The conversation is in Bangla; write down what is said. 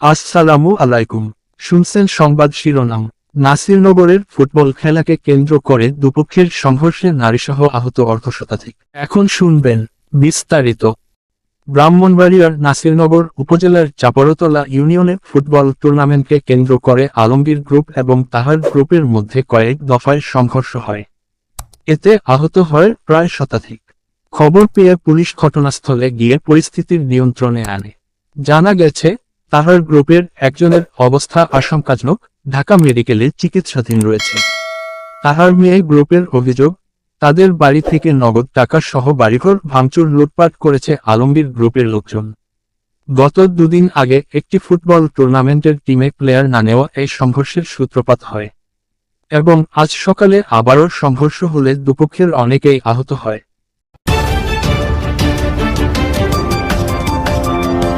আসসালামু আলাইকুম। শুনছেন সংবাদ শিরোনাম। নাসিরনগরের ফুটবল খেলাকে কেন্দ্র করে দুপক্ষের সংঘর্ষে নারীসহ আহত অর্ধশতাধিক। এখন শুনবেন বিস্তারিত। ব্রাহ্মণবাড়িয়ার নাসিরনগর উপজেলার চাপরতলা ইউনিয়নে ফুটবল টুর্নামেন্টকে কেন্দ্র করে আলমগীর গ্রুপ এবং তাহার গ্রুপের মধ্যে কয়েক দফায় সংঘর্ষ হয়। এতে আহত হয় প্রায় শতাধিক। খবর পেয়ে পুলিশ ঘটনাস্থলে গিয়ে পরিস্থিতির নিয়ন্ত্রণে আনে। জানা গেছে তাহার গ্রুপের একজনের অবস্থা আশঙ্কাজনক। ঢাকা মেডিকেলে চিকিৎসাধীন রয়েছে। তাহার মেয়ে গ্রুপের অভিযোগ, তাদের বাড়ি থেকে নগদ টাকা সহ বাড়িঘর ভাঙচুর লুটপাট করেছে আলমগীর গ্রুপের লোকজন। গত দুদিন আগে একটি ফুটবল টুর্নামেন্টের টিমে প্লেয়ার না নেওয়া এই সংঘর্ষের সূত্রপাত হয়। এবং আজ সকালে আবারও সংঘর্ষ হলে দুপক্ষের অনেকেই আহত হয়।